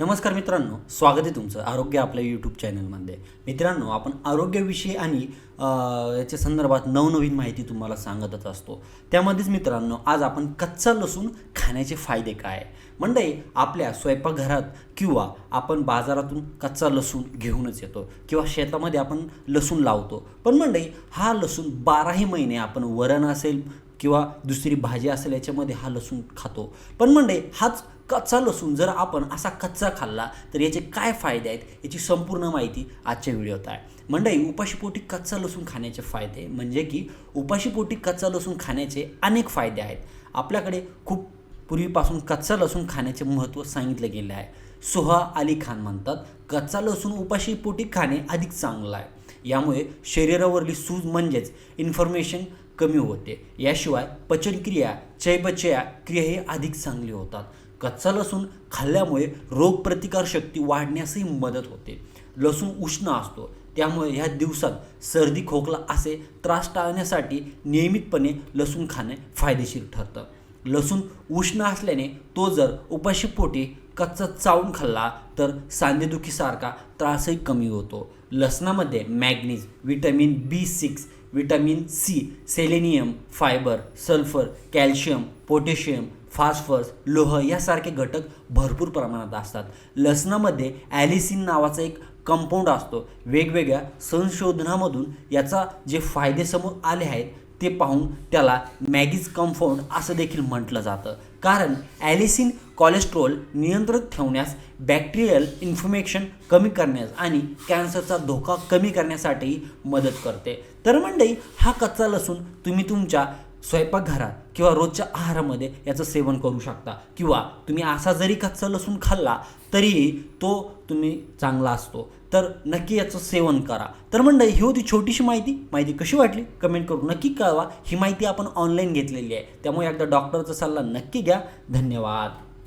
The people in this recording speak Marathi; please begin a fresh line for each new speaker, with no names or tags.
नमस्कार मित्रांनो स्वागत आहे तुमचं आरोग्य आपल्या यूट्यूब चॅनलमध्ये मित्रांनो आपण आरोग्याविषयी आणि याच्या संदर्भात नवनवीन माहिती तुम्हाला सांगतच असतो. त्यामध्येच मित्रांनो आज आपण कच्चा लसूण खाण्याचे फायदे काय? म्हणजे आपल्या स्वयंपाकघरात किंवा आपण बाजारातून कच्चा लसूण घेऊनच येतो किंवा शेतामध्ये आपण लसूण लावतो. पण म्हणजे हा लसूण बाराही महिने आपण वरण असेल किंवा दुसरी भाजी असेल याच्यामध्ये हा लसूण खातो. पण म्हणजे हाच कच्चा लसूण जर आपण असा कच्चा खाल्ला तर याचे काय फायदे आहेत याची संपूर्ण माहिती आजच्या व्हिडिओत आहे. मंडळी उपाशीपोटी कच्चा लसूण खाण्याचे फायदे म्हणजे की उपाशीपोटी कच्चा लसूण खाण्याचे अनेक फायदे आहेत. आपल्याकडे खूप पूर्वीपासून कच्चा लसूण खाण्याचे महत्त्व सांगितलं गेलं आहे. सोहा अली खान म्हणतात कच्चा लसूण उपाशीपोटी खाणे अधिक चांगलं आहे. यामुळे शरीरावरली सूज म्हणजेच इन्फॉर्मेशन कमी होते. याशिवाय पचनक्रिया चयपचया क्रिया ही अधिक चांगली होतात. कच्चा लसूण खाल्ल्यामुळे रोगप्रतिकारशक्ती वाढण्यासही मदत होते. लसूण उष्ण असतो. त्यामुळे ह्या दिवसात सर्दी खोकला असे त्रास टाळण्यासाठी नियमितपणे लसूण खाणे फायदेशीर ठरतं. लसूण उष्ण असल्याने तो जर उपाशीपोटी कच्चा चावून खाल्ला तर सांधेदुखीसारखा त्रासही कमी होतो. लसणामध्ये manganese vitamin B six vitamin C selenium fibre sulphur calcium potassium phosphorus लोह यासारखे घटक भरपूर प्रमाणात असतात. लसणामध्ये ॲलिसिन नावाचा एक कंपाऊंड असतो. वेगवेगळ्या संशोधनामधून याचा जे फायदे समोर आले आहेत ते पाहून त्याला मॅगीज कंफाऊंड असं देखील म्हटलं जातं. कारण ॲलिसिन कोलेस्ट्रॉल नियंत्रित ठेवण्यास बॅक्टेरियल इन्फर्मेशन कमी करण्यास आणि कॅन्सरचा धोका कमी करण्यासाठीही मदत करते. तर मंडई हा कच्चा लसूण तुम्ही तुमच्या स्वयंपाकघरात किंवा रोजच्या आहारामध्ये याचं सेवन करू शकता. किंवा तुम्ही असा जरी कच्चा लसूण खाल्ला तरीही तो तुम्ही चांगला असतो. तर नक्की याचं सेवन करा. तर मंडळी ही होती छोटीशी माहिती. माहिती कशी वाटली? कमेंट करून नक्की कळवा. ही माहिती आपण ऑनलाईन घेतलेली आहे. त्यामुळे एकदा डॉक्टरचा सल्ला नक्की घ्या. धन्यवाद.